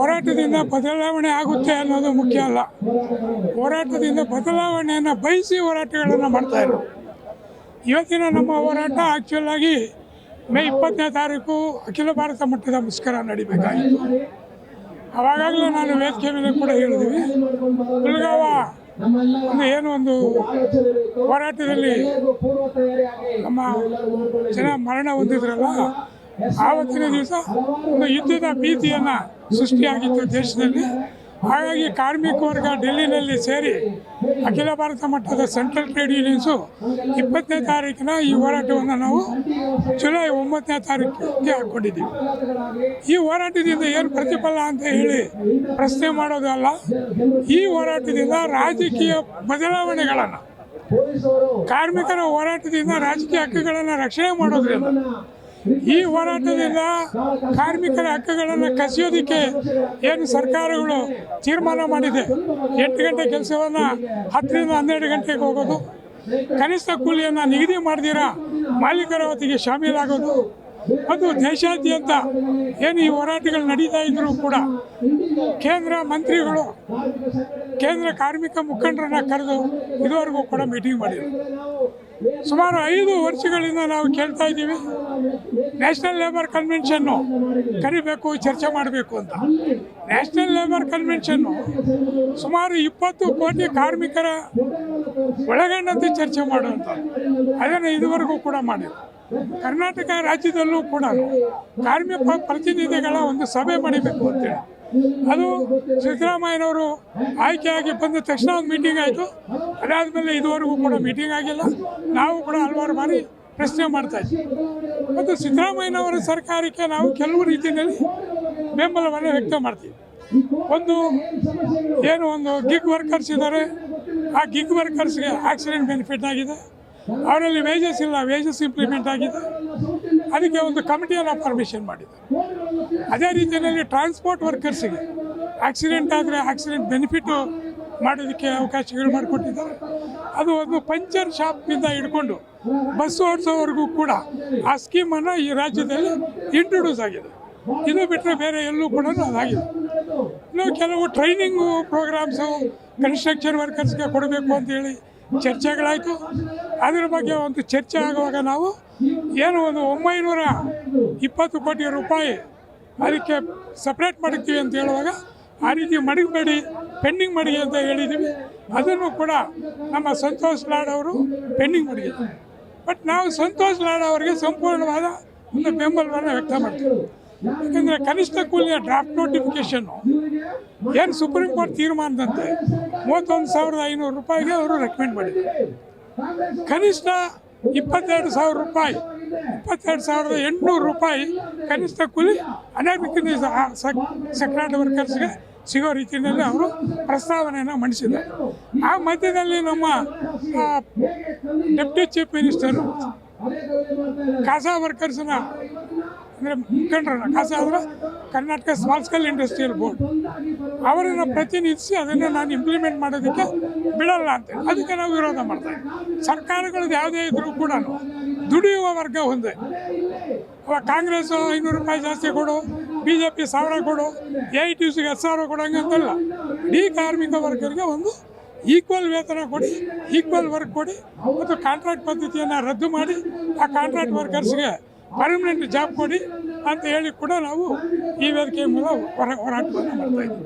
ಹೋರಾಟದಿಂದ ಬದಲಾವಣೆ ಆಗುತ್ತೆ ಅನ್ನೋದು ಮುಖ್ಯ ಅಲ್ಲ. ಹೋರಾಟದಿಂದ ಬದಲಾವಣೆಯನ್ನು ಬಯಸಿ ಹೋರಾಟಗಳನ್ನು ಮಾಡ್ತಾ ಇರೋದು ಇವತ್ತಿನ ನಮ್ಮ ಹೋರಾಟ ಆ್ಯಕ್ಚುಲಾಗಿ ಮೇ ಇಪ್ಪತ್ತನೇ ತಾರೀಕು ಅಖಿಲ ಭಾರತ ಮಟ್ಟದ ಮುಷ್ಕರ ನಡಿಬೇಕಾಗಿತ್ತು. ಆವಾಗಲೂ ನಾನು ವೇದಿಕೆ ಮೇಲೆ ಕೂಡ ಹೇಳಿದ್ವಿ ಕುಲ್ಗಾವ ಒಂದು ಏನು ಒಂದು ಹೋರಾಟದಲ್ಲಿ ನಮ್ಮ ಜನ ಮರಣ ಹೊಂದಿದ್ರಲ್ಲ ಆವತ್ತಿನ ದಿವಸ ಒಂದು ಯುದ್ಧದ ಭೀತಿಯನ್ನು ಸೃಷ್ಟಿಯಾಗಿತ್ತು ದೇಶದಲ್ಲಿ. ಹಾಗಾಗಿ ಕಾರ್ಮಿಕ ವರ್ಗ ಡೆಲ್ಲಿನಲ್ಲಿ ಸೇರಿ ಅಖಿಲ ಭಾರತ ಮಟ್ಟದ ಸೆಂಟ್ರಲ್ ಟ್ರೇಡ್ ಯೂನಿಯನ್ಸು ಇಪ್ಪತ್ತನೇ ತಾರೀಕಿನ ಈ ಹೋರಾಟವನ್ನು ನಾವು ಜುಲೈ ಒಂಬತ್ತನೇ ತಾರೀಕಿಗೆ ಹಾಕ್ಕೊಂಡಿದ್ದೀವಿ. ಈ ಹೋರಾಟದಿಂದ ಏನು ಪ್ರತಿಫಲ ಅಂತ ಹೇಳಿ ಪ್ರಶ್ನೆ ಮಾಡೋದಲ್ಲ. ಈ ಹೋರಾಟದಿಂದ ರಾಜಕೀಯ ಬದಲಾವಣೆಗಳನ್ನು, ಕಾರ್ಮಿಕರ ಹೋರಾಟದಿಂದ ರಾಜಕೀಯ ಹಕ್ಕುಗಳನ್ನು ರಕ್ಷಣೆ ಮಾಡೋದ್ರಿಂದ ಈ ಹೋರಾಟದಿಂದ ಕಾರ್ಮಿಕರ ಹಕ್ಕುಗಳನ್ನು ಕಸಿಯೋದಕ್ಕೆ ಏನು ಸರ್ಕಾರಗಳು ತೀರ್ಮಾನ ಮಾಡಿದೆ. ಎಂಟು ಗಂಟೆ ಕೆಲಸವನ್ನು ಹತ್ತರಿಂದ ಹನ್ನೆರಡು ಗಂಟೆಗೆ ಹೋಗೋದು. ಕನಿಷ್ಠ ಕೂಲಿಯನ್ನು ನಿಗದಿ ಮಾಡಿದಿರ. ಮಾಲೀಕರ ಹೊತ್ತಿಗೆ ಶಾಮೀಲಾಗೋದು. ಮತ್ತು ದೇಶಾದ್ಯಂತ ಏನು ಈ ಹೋರಾಟಗಳು ನಡೀತಾ ಇದ್ರು ಕೂಡ ಕೇಂದ್ರ ಮಂತ್ರಿಗಳು, ಕೇಂದ್ರ ಕಾರ್ಮಿಕ ಮುಖಂಡರನ್ನ ಕರೆದು ಇದುವರೆಗೂ ಕೂಡ ಮೀಟಿಂಗ್ ಮಾಡಿದರು ಸುಮಾರು ಐದು ವರ್ಷಗಳಿಂದ ನಾವು ಕೇಳ್ತಾ ಇದ್ದೀವಿ. ನ್ಯಾಷನಲ್ ಲೇಬರ್ ಕನ್ವೆನ್ಷನ್ನು ಕರಿಬೇಕು, ಚರ್ಚೆ ಮಾಡಬೇಕು ಅಂತ. ನ್ಯಾಷನಲ್ ಲೇಬರ್ ಕನ್ವೆನ್ಷನ್ನು ಸುಮಾರು ಇಪ್ಪತ್ತು ಕೋಟಿ ಕಾರ್ಮಿಕರ ಒಳಗೊಂಡಂತೆ ಚರ್ಚೆ ಮಾಡುವಂಥ ಅದನ್ನು ಇದುವರೆಗೂ ಕೂಡ ಮಾಡಿಲ್ಲ. ಕರ್ನಾಟಕ ರಾಜ್ಯದಲ್ಲೂ ಕೂಡ ಕಾರ್ಮಿಕ ಪ್ರತಿನಿಧಿಗಳ ಒಂದು ಸಭೆ ಮಾಡಬೇಕು ಅಂತೇಳಿ ಅದು ಸಿದ್ದರಾಮಯ್ಯನವರು ಆಯ್ಕೆಯಾಗಿ ಬಂದ ತಕ್ಷಣ ಒಂದು ಮೀಟಿಂಗ್ ಆಯಿತು. ಅದಾದಮೇಲೆ ಇದುವರೆಗೂ ಕೂಡ ಮೀಟಿಂಗ್ ಆಗಿಲ್ಲ. ನಾವು ಕೂಡ ಹಲವಾರು ಬಾರಿ ಪ್ರಶ್ನೆ ಮಾಡ್ತಾ ಇದ್ದೀವಿ ಮತ್ತು ಸಿದ್ದರಾಮಯ್ಯನವರ ಸರ್ಕಾರಕ್ಕೆ ನಾವು ಕೆಲವು ರೀತಿಯಲ್ಲಿ ಬೆಂಬಲವನ್ನು ವ್ಯಕ್ತ ಮಾಡ್ತೀವಿ. ಒಂದು ಏನು ಒಂದು ಗಿಗ್ ವರ್ಕರ್ಸ್ ಇದ್ದಾರೆ. ಆ ಗಿಗ್ ವರ್ಕರ್ಸ್ಗೆ ಆಕ್ಸಿಡೆಂಟ್ ಬೆನಿಫಿಟ್ ಆಗಿದೆ. ಅವರಲ್ಲಿ ವೇಜಸ್ ಇಲ್ಲ ವೇಜಸ್ ಇಂಪ್ಲಿಮೆಂಟ್ ಆಗಿದೆ. ಅದಕ್ಕೆ ಒಂದು ಕಮಿಟಿಯನ್ನು ಫಾರ್ಮೇಷನ್ ಮಾಡಿದೆ ಅದೇ ರೀತಿಯಲ್ಲಿ ಟ್ರಾನ್ಸ್ಪೋರ್ಟ್ ವರ್ಕರ್ಸಿಗೆ ಆಕ್ಸಿಡೆಂಟ್ ಆದರೆ ಆಕ್ಸಿಡೆಂಟ್ ಬೆನಿಫಿಟ್ಟು ಮಾಡೋದಕ್ಕೆ ಅವಕಾಶಗಳು ಮಾಡಿಕೊಟ್ಟಿದ್ದಾರೆ. ಅದು ಒಂದು ಪಂಚರ್ ಶಾಪ್ನಿಂದ ಹಿಡ್ಕೊಂಡು ಬಸ್ ಓಡಿಸೋವರೆಗೂ ಕೂಡ ಆ ಸ್ಕೀಮನ್ನು ಈ ರಾಜ್ಯದಲ್ಲಿ ಇಂಟ್ರೊಡ್ಯೂಸ್ ಆಗಿದೆ. ಇದು ಬಿಟ್ಟರೆ ಬೇರೆ ಎಲ್ಲೂ ಕೂಡ ಅದಾಗಿದೆ. ಇನ್ನು ಕೆಲವು ಟ್ರೈನಿಂಗು ಪ್ರೋಗ್ರಾಮ್ಸು ಕನ್ಸ್ಟ್ರಕ್ಷನ್ ವರ್ಕರ್ಸ್ಗೆ ಕೊಡಬೇಕು ಅಂತೇಳಿ ಚರ್ಚೆಗಳಾಯಿತು. ಅದರ ಬಗ್ಗೆ ಒಂದು ಚರ್ಚೆ ಆಗುವಾಗ ನಾವು ಏನು ಒಂದು ಒಂಬೈನೂರ ಇಪ್ಪತ್ತು ಕೋಟಿ ರೂಪಾಯಿ ಅದಕ್ಕೆ ಸಪ್ರೇಟ್ ಮಾಡಿರ್ತೀವಿ ಅಂತ ಹೇಳುವಾಗ ಆ ರೀತಿ ಮಡಗಬೇಡಿ, ಪೆಂಡಿಂಗ್ ಮಡಿಗೆ ಅಂತ ಹೇಳಿದ್ದೀವಿ ಅದನ್ನು ಕೂಡ ನಮ್ಮ ಸಂತೋಷ್ ಲಾಡ್ ಅವರು ಪೆಂಡಿಂಗ್ ಮಡಗಿದ್ದಾರೆ. ಬಟ್ ನಾವು ಸಂತೋಷ್ ಲಾಡ್ ಅವರಿಗೆ ಸಂಪೂರ್ಣವಾದ ಒಂದು ಬೆಂಬಲವನ್ನು ವ್ಯಕ್ತ ಮಾಡ್ತೀವಿ. ಯಾಕಂದರೆ ಕನಿಷ್ಠ ಕೂಲಿಯ ಡ್ರಾಫ್ಟ್ ನೋಟಿಫಿಕೇಷನ್ನು ಏನು ಸುಪ್ರೀಂ ಕೋರ್ಟ್ ತೀರ್ಮಾನದಂತೆ ಮೂವತ್ತೊಂದು ಸಾವಿರದ ಐನೂರು ರೂಪಾಯಿಗೆ ಅವರು ರೆಕಮೆಂಡ್ ಮಾಡಿದ್ದಾರೆ ಕನಿಷ್ಠ ಇಪ್ಪತ್ತೆರಡು ಸಾವಿರ ರೂಪಾಯಿ, ಇಪ್ಪತ್ತೆರಡು ಸಾವಿರದ ಎಂಟುನೂರು ರೂಪಾಯಿ ಕನಿಷ್ಠ ಕೂಲಿ ಅನಾಮಿಕ ಸೆಕ್ರಾಟ್ ವರ್ಕರ್ಸ್ಗೆ ಸಿಗೋ ರೀತಿಯಲ್ಲಿ ಅವರು ಪ್ರಸ್ತಾವನೆಯನ್ನು ಮಂಡಿಸಿದ್ದಾರೆ. ಆ ಮಧ್ಯದಲ್ಲಿ ನಮ್ಮ ಡೆಪ್ಟಿ ಚೀಫ್ ಮಿನಿಸ್ಟರು ಕಾಸಾ ವರ್ಕರ್ಸ್ನ ಅಂದರೆ ಮುಖಂಡರನ್ನ ಕಾಸಾ ಅಂದರೆ Karnataka small scale industrial board ಅವರನ್ನು ಪ್ರತಿನಿಧಿಸಿ ಅದನ್ನು ನಾನು ಇಂಪ್ಲಿಮೆಂಟ್ ಮಾಡೋದಕ್ಕೆ ಬಿಡಲ್ಲ ಅಂತ ಅದಕ್ಕೆ ನಾವು ವಿರೋಧ ಮಾಡ್ತಾ ಇದ್ದೀವಿ ಸರ್ಕಾರಗಳದ್ದು ಯಾವುದೇ ಇದ್ರೂ ಕೂಡ ದುಡಿಯುವ ವರ್ಗ ಒಂದೇ. ಅವಾಗ ಕಾಂಗ್ರೆಸ್ಸು ಐನೂರು ರೂಪಾಯಿ ಜಾಸ್ತಿ ಕೊಡು ಬಿ ಜೆ ಪಿ ಸಾವಿರ ಕೊಡು ಎ ಐ ಟಿ ಸಿಗೆ ಹತ್ತು ಸಾವಿರ ಕೊಡೋಂಗೆ ಅಂತಲ್ಲ. ಇಡೀ ಕಾರ್ಮಿಕ ವರ್ಗರಿಗೆ ಒಂದು ಈಕ್ವಲ್ ವೇತನ ಕೊಡಿ ಈಕ್ವಲ್ ವರ್ಕ್ ಕೊಡಿ, ಮತ್ತು ಕಾಂಟ್ರಾಕ್ಟ್ ಪದ್ಧತಿಯನ್ನು ರದ್ದು ಮಾಡಿ, ಆ ಕಾಂಟ್ರಾಕ್ಟ್ ವರ್ಕರ್ಸ್ಗೆ ಪರ್ಮನೆಂಟ್ ಜಾಬ್ ಕೊಡಿ ಅಂತ ಹೇಳಿ ಕೂಡ ನಾವು ಈ ವೇದಿಕೆ ಮೂಲಕ ಹೊರ ಹೋರಾಟವನ್ನು ಮಾಡ್ತಾ ಇದ್ದೀವಿ.